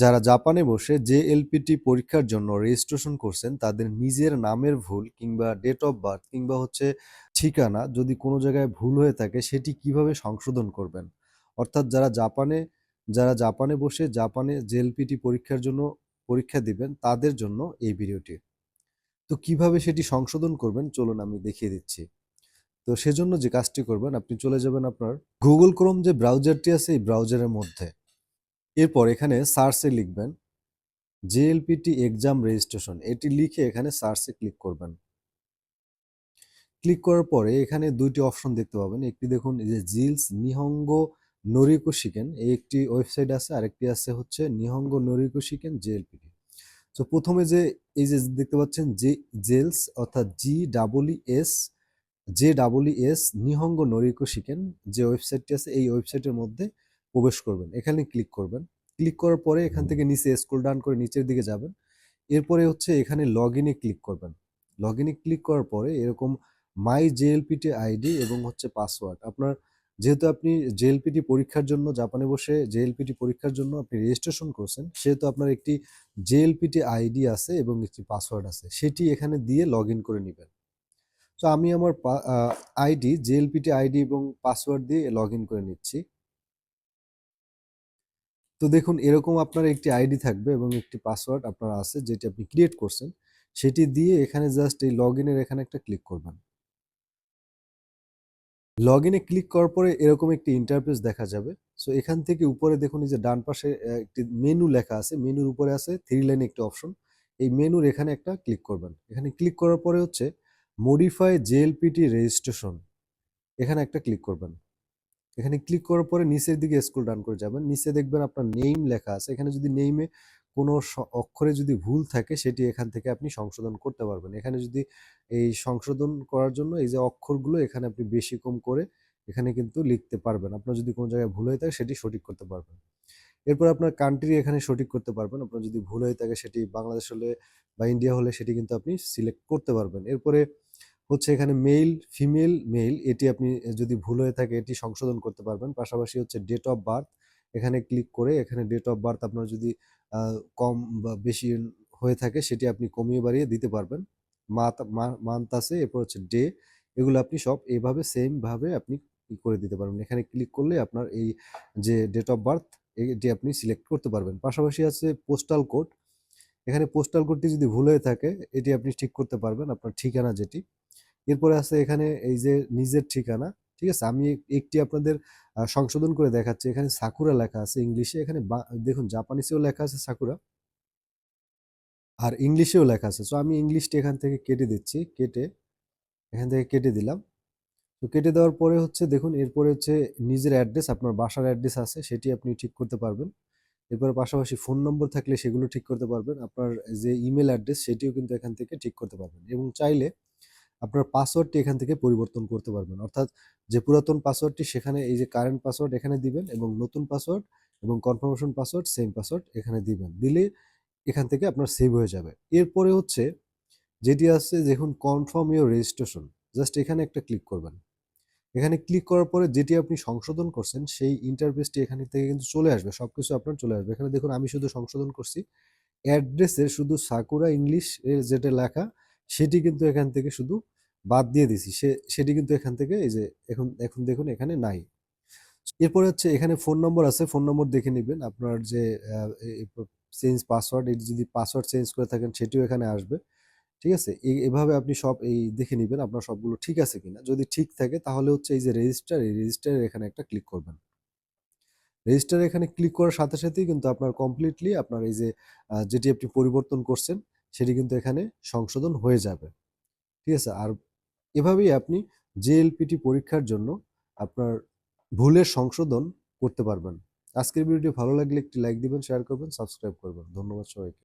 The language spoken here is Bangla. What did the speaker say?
যারা জাপানে বসে জেএলপিটি পরীক্ষার জন্য রেজিস্ট্রেশন করছেন, তাদের নিজের নামের ভুল কিংবা ডেট অফ বার্থ কিংবা হচ্ছে ঠিকানা যদি কোনো জায়গায় ভুল হয়ে থাকে, সেটি কীভাবে সংশোধন করবেন? অর্থাৎ যারা জাপানে যারা জাপানে বসে জাপানে জেএলপিটি পরীক্ষার জন্য পরীক্ষা দিবেন, তাদের জন্য এই ভিডিওটি। তো কীভাবে সেটি সংশোধন করবেন, চলুন আমি দেখিয়ে দিচ্ছি। তো সেজন্য যে কাজটি করবেন, আপনি চলে যাবেন আপনার গুগল ক্রোম যে ব্রাউজারটি আছে, এই ব্রাউজারের মধ্যে। এরপর এখানে সার্চে লিখবেন জেএলপিটি এক্সাম রেজিস্ট্রেশন এটি লিখে এখানে সার্চে ক্লিক করবেন। ক্লিক করার পরে এখানে দুইটি অপশন দেখতে পাবেন। একটি দেখুন যে জিলস নিহঙ্গ নরিকো শিকেন এই একটি ওয়েবসাইট আছে, আরেকটি আছে হচ্ছে নিহঙ্গ নরিকো শিকেন জেএলপিটি তো প্রথমে যে, এই যে দেখতে পাচ্ছেন যে, জেলস অর্থাৎ G double E S, J double E S Nihongo Noryoku Shiken যে ওয়েবসাইটটি আছে, এই ওয়েবসাইটের মধ্যে প্রবেশ করবেন। এখানে ক্লিক করবেন। ক্লিক করার পরে এখান থেকে নিচে স্ক্রল ডাউন করে নিচের দিকে যাবেন। এরপরে হচ্ছে এখানে লগ ইনে ক্লিক করবেন। লগ ইনে ক্লিক করার পরে এরকম মাই জেএলপিটি আইডি এবং হচ্ছে পাসওয়ার্ড আপনার যেহেতু আপনি জেএলপিটি পরীক্ষার জন্য জাপানে বসে জেএলপিটি পরীক্ষার জন্য আপনি রেজিস্ট্রেশন করছেন, সেহেতু আপনার একটি জেএলপিটি আইডি আছে এবং একটি পাসওয়ার্ড আছে। সেটি এখানে দিয়ে লগ ইন করে নেবেন। তো আমি আমার আইডি জেএলপিটি আইডি এবং পাসওয়ার্ড দিয়ে লগ ইন করে নিচ্ছি। তো দেখুন, এরকম আপনার একটি আইডি থাকবে এবং একটি পাসওয়ার্ড আপনার আছে যেটি আপনি ক্রিয়েট করছেন। সেটি দিয়ে এখানে জাস্ট এই লগ ইনের এখানে একটা ক্লিক করবেন। লগ ইনে ক্লিক করার পরে এরকম একটি ইন্টারফেস দেখা যাবে। সো এখান থেকে উপরে দেখুন, এই যে ডান পাশে একটি মেনু লেখা আছে। মেনুর উপরে আছে থ্রি লাইন একটি অপশন এই মেনুর এখানে একটা ক্লিক করবেন। এখানে ক্লিক করার পরে হচ্ছে মডিফাই জেএলপিটি রেজিস্ট্রেশন এখানে একটা ক্লিক করবেন। এখানে ক্লিক করার পরে নিচের দিকে স্ক্রল ডাউন করে যাবেন। নিচে দেখবেন আপনার নেইম লেখা আছে। এখানে যদি নেইমে কোনো অক্ষরে যদি ভুল থাকে, সেটি এখান থেকে আপনি সংশোধন করতে পারবেন। এখানে যদি এই সংশোধন করার জন্য এই যে অক্ষরগুলো, এখানে আপনি বেশি কম করে এখানে কিন্তু লিখতে পারবেন। আপনার যদি কোনো জায়গায় ভুল হয়ে থাকে, সেটি সঠিক করতে পারবেন। এরপর আপনার কান্ট্রি এখানে সঠিক করতে পারবেন। আপনার যদি ভুল হয়ে থাকে, সেটি বাংলাদেশ হলে বা ইন্ডিয়া হলে, সেটি কিন্তু আপনি সিলেক্ট করতে পারবেন। এরপরে হচ্ছে এখানে মেল ফিমেল মেল এটি আপনি যদি ভুল হয়ে থাকে, এটি সংশোধন করতে পারবেন। পাশাপাশি হচ্ছে ডেট অফ বার্থ এখানে ক্লিক করে এখানে ডেট অফ বার্থ আপনার যদি কম বা বেশি হয়ে থাকে, সেটি আপনি কমিয়ে বাড়িয়ে দিতে পারবেন। মান্থ আছে, এরপর হচ্ছে ডে এগুলো আপনি সব এইভাবে সেমভাবে আপনি করে দিতে পারবেন। এখানে ক্লিক করলে আপনার এই যে ডেট অফ বার্থ এটি আপনি সিলেক্ট করতে পারবেন। পাশাপাশি আছে পোস্টাল কোড এখানে পোস্টাল কোডটি যদি ভুল হয়ে থাকে, এটি আপনি ঠিক করতে পারবেন আপনার ঠিকানা যেটি। এরপরে আছে এখানে এই যে নিজের ঠিকানা, ঠিক আছে? আমি একটি আপনাদের সংশোধন করে দেখাচ্ছি। এখানে সাকুরা লেখা আছে ইংলিশে এখানে দেখুন জাপানিসেও লেখা আছে সাকুরা আর ইংলিশেও লেখা আছে। সো আমি ইংলিশটি এখান থেকে কেটে দিচ্ছি, কেটে, এখান থেকে কেটে দিলাম। তো কেটে দেওয়ার পরে হচ্ছে, দেখুন, এরপরে হচ্ছে নিজের অ্যাড্রেস আপনার বাসার অ্যাড্রেস আছে, সেটি আপনি ঠিক করতে পারবেন। এরপরে পাশাপাশি ফোন নম্বর থাকলে সেগুলো ঠিক করতে পারবেন। আপনার যে ইমেল অ্যাড্রেস সেটিও কিন্তু এখান থেকে ঠিক করতে পারবেন এবং চাইলে আপনার পাসওয়ার্ডটি এখান থেকে পরিবর্তন করতে পারবেন। অর্থাৎ যে পুরাতন পাসওয়ার্ডটি সেখানে এই যে কারেন্ট পাসওয়ার্ড এখানে দিবেন এবং নতুন পাসওয়ার্ড এবং কনফার্মেশন পাসওয়ার্ড সেম পাসওয়ার্ড এখানে দিবেন। দিলে এখান থেকে আপনার সেভ হয়ে যাবে। এরপরে হচ্ছে যেটি আছে দেখুন কনফার্ম ইউর রেজিস্ট্রেশন জাস্ট এখানে একটা ক্লিক করবেন। এখানে ক্লিক করার পরে যেটি আপনি সংশোধন করছেন, সেই ইন্টারফেসটি এখানে থেকে কিন্তু চলে আসবে সব কিছু আপনার চলে আসবে। এখানে দেখুন, আমি শুধু সংশোধন করছি। অ্যাড্রেসের শুধু সাকুরা ইংলিশ যেটা লেখা, সেটি কিন্তু এখান থেকে শুধু বাদ দিয়ে দিছি। সে, সেটি কিন্তু এখান থেকে এই যে, এখন এখন দেখুন, এখানে নাই। এরপরে হচ্ছে, এখানে ফোন নম্বর আছে ফোন নম্বর দেখে নেবেন। আপনার যে চেঞ্জ পাসওয়ার্ড এই যদি পাসওয়ার্ড চেঞ্জ করে থাকেন, সেটিও এখানে আসবে। ঠিক আছে? এভাবে আপনি সব এই দেখে নেবেন আপনার সবগুলো ঠিক আছে কিনা। যদি ঠিক থাকে তাহলে হচ্ছে এই যে রেজিস্টার এই রেজিস্টারের এখানে একটা ক্লিক করবেন। রেজিস্টার এখানে ক্লিক করার সাথে সাথেই কিন্তু আপনার কমপ্লিটলি আপনার এই যে যেটি আপনি পরিবর্তন করছেন সেটি কিন্তু এখানে সংশোধন হয়ে যাবে। ঠিক আছে? আর এভাবেই আপনি জেএলপিটি পরীক্ষার জন্য আপনার ভুলের সংশোধন করতে পারবেন। আজকের ভিডিওটি ভালো লাগলে একটি লাইক দিবেন শেয়ার করবেন সাবস্ক্রাইব করবেন। ধন্যবাদ সবাইকে।